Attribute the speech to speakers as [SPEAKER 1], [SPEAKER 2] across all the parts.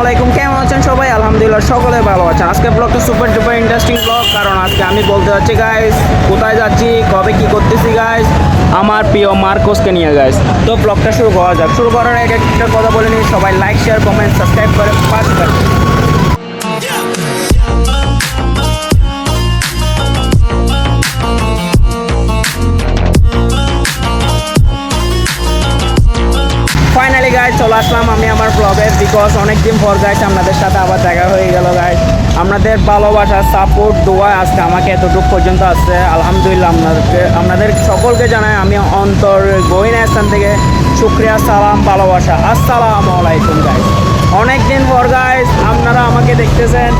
[SPEAKER 1] আলাইকুম কেমন আছেন সবাই? আলহামদুলিল্লাহ সকলে ভালো আছেন। আজকে ব্লগটা সুপার ডুপার ইন্টারেস্টিং ব্লগ কারণ আজকে আমি বলতে যাচ্ছি গাইস কোথায় যাচ্ছি, কবে কি করতেছি গাইস আমার প্রিয় মার্কোসকে নিয়ে গাইস তো ব্লগটা শুরু করা যাক। শুরু করার এক একটা কথা বলে নিই, সবাই লাইক শেয়ার কমেন্ট সাবস্ক্রাইব করে ফাইনালি গাইজ চলে আসলাম আমি আমার ব্লগে বিকজ অনেকদিন পর গাইজ আপনাদের সাথে আবার দেখা হয়ে গেল গাইজ আপনাদের ভালোবাসা সাপোর্ট দোয়া আজকে আমাকে এতটুকু পর্যন্ত আসছে আলহামদুলিল্লাহ আপনাদেরকে, আপনাদের সকলকে জানাই আমি অন্তর গহিনা স্থান থেকে শুক্রিয়া, সালাম, ভালোবাসা। আসসালামু আলাইকুম গাইজ অনেকদিন পর গাইজ আপনারা আমাকে দেখতেছেন।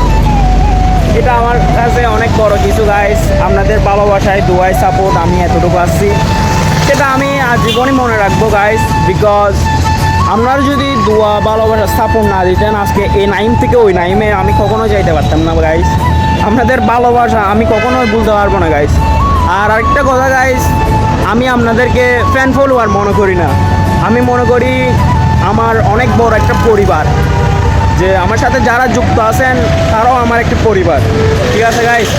[SPEAKER 1] এটা আমার কাছে অনেক বড় কিছু গাইজ আপনাদের ভালোবাসায়, দোয়ায় সাপোর্ট আমি এতটুকু আসছি সেটা আমি আজীবনই মনে রাখব গাইজ বিকজ আপনারা যদি দোয়া ভালোবাসা স্থাপন না দিতেন, আজকে এই নাইম থেকে ওই নাইমে আমি কখনো যাইতে পারতাম না গাইস আপনাদের ভালোবাসা আমি কখনোই বুঝতে পারব না গাইস আর আরেকটা কথা গাইস আমি আপনাদেরকে ফ্যান ফলোয়ার মনে করি না। আমি মনে করি আমার অনেক বড় একটা পরিবার। যে আমার সাথে যারা যুক্ত আছেন, তারাও আমার একটি পরিবার। ঠিক আছে guys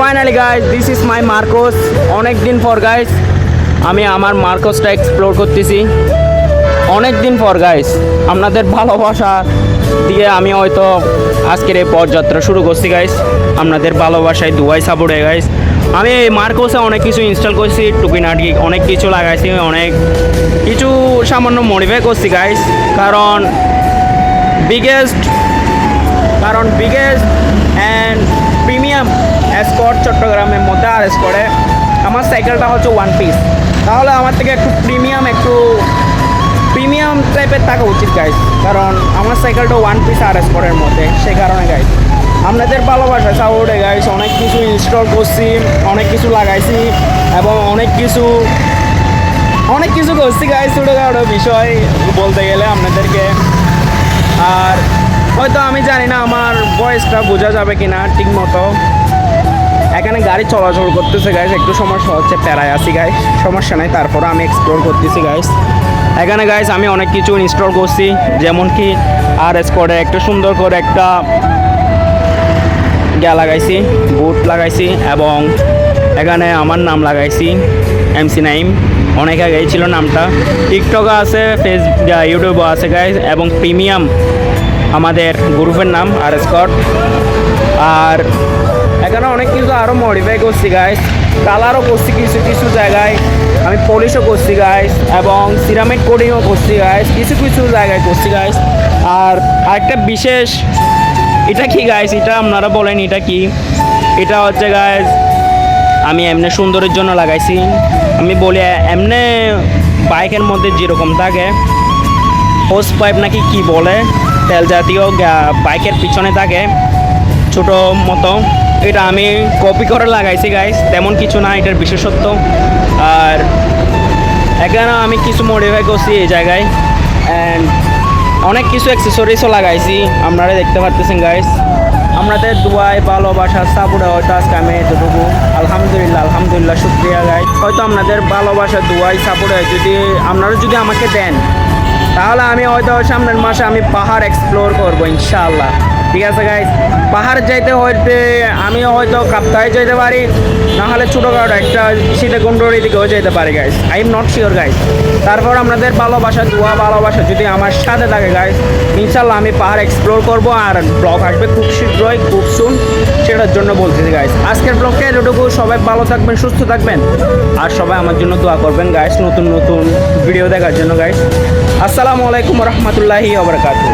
[SPEAKER 1] finally guys this is my Marcos অনেক দিন পর গাইস আমি আমার মার্কোসটা এক্সপ্লোর করতেছি। অনেক দিন পর গাইস আপনাদের ভালোবাসা দিয়ে আমি হয়তো আজকের এই পথযাত্রা শুরু করছি গাইস আপনাদের ভালোবাসায় দুয়াই সাপোর্টে গাইস আমি এই মার্কোসে অনেক কিছু ইনস্টল করছি টুকিনাটি অনেক কিছু লাগাইছি, অনেক কিছু সামান্য মডিফাই করছি গাইস কারণ বিগেস্ট কারণ বিগেস্ট অ্যান্ড প্রিমিয়াম স্কট চট্টগ্রামের মধ্যে আর স্কটে আমার সাইকেলটা হচ্ছে ওয়ান পিস তাহলে আমার থেকে একটু প্রিমিয়াম একটু টাইপের থাকা উচিত গাইস কারণ আমার সাইকেলটা ওয়ান পিস আর স্কটের মধ্যে সেই কারণে গাইস আপনাদের ভালোবাসা সাপোর্টে গাইস অনেক কিছু ইনস্টল করছি, অনেক কিছু লাগাইছি এবং অনেক কিছু অনেক কিছু করছি গাইস ছোটোখাটো বিষয় বলতে গেলে আপনাদেরকে। আর হয়তো আমি জানি না আমার বয়সটা বোঝা যাবে কিনা ঠিক মতো। এখানে গাড়ি চলাচল করতেছে গাইস একটু সমস্যা হচ্ছে, প্যারায় আসি গাইস সমস্যা নাই তারপর আমি এক্সপ্লোর করতেছি গাইস এখানে গাইস আমি অনেক কিছু ইনস্টল করছি, যেমন কি আর এস করে একটা সুন্দর করে একটা গা লাগাইছি বুট লাগাইছি, এবং এখানে আমার নাম লাগাইছি এমসি নাইম অনেক আগেই ছিল নামটা। টিকটকে আছে ফেস ইউটিউবও আছে গাইজ এবং প্রিমিয়াম আমাদের গ্রুপের নাম আর স্কট আর এখানে অনেক কিছু আরও মডিফাই করছি গাইস কালারও করছি কিছু কিছু জায়গায়। আমি পলিশও করছি গাইস এবং সিরামিক কোডিংও করছি গাইস কিছু কিছু জায়গায় করছি গাইস আর আরেকটা বিশেষ, এটা কি গাইস এটা আপনারা বলেন, এটা কি? এটা হচ্ছে গাইস আমি এমনি সুন্দরের জন্য লাগাইছি। আমি বলি, এমনি বাইকের মধ্যে যেরকম থাকে হোস পাইপ নাকি কি বলে তেল জাতীয় বাইকের পিছনে থাকে ছোট মতো। এটা আমি কপি করে লাগাইছি গাইস তেমন কিছু না, এটার বিশেষত্ব। আর এখানে আমি কিছু মডিফাই করছি এই জায়গায়। অ্যান্ড অনেক কিছু অ্যাক্সেসরিজও লাগাইছি। আপনারা দেখতে পারতেছেন গাইস আপনাদের দুয়ায় ভালোবাসা সাপোর্টে হয়তো আজকে আমি এতটুকু। আলহামদুলিল্লাহ আলহামদুলিল্লাহ, শুক্রিয়া গাইস হয়তো আপনাদের ভালোবাসা দুয়াই সাপোর্টে যদি আপনারা যদি আমাকে দেন, তাহলে আমি হয়তো সামনের মাসে আমি পাহাড় এক্সপ্লোর করব, ইনশাআল্লাহ। ঠিক আছে গাইস পাহাড় যাইতে হইতে আমি হয়তো কাপ্তায় যেতে পারি না হলে ছোটোখাটো একটা সীতাকুণ্ডরী দিকেও যেতে পারি guys I am not sure guys তারপর আপনাদের ভালোবাসা, দোয়া ভালোবাসা যদি আমার সাথে থাকে গাইস ইনশাল্লাহ আমি পাহাড় এক্সপ্লোর করব আর ব্লগ আসবে খুব শীঘ্রই, খুব সুন সেটার জন্য বলতেছি গাইস আজকের ব্লগটা এতটুকু। সবাই ভালো থাকবেন, সুস্থ থাকবেন, আর সবাই আমার জন্য দোয়া করবেন গাইস নতুন নতুন ভিডিও দেখার জন্য গাইস আসসালামু আলাইকুম রহমতুল্লাহি ওবরাকাতুহ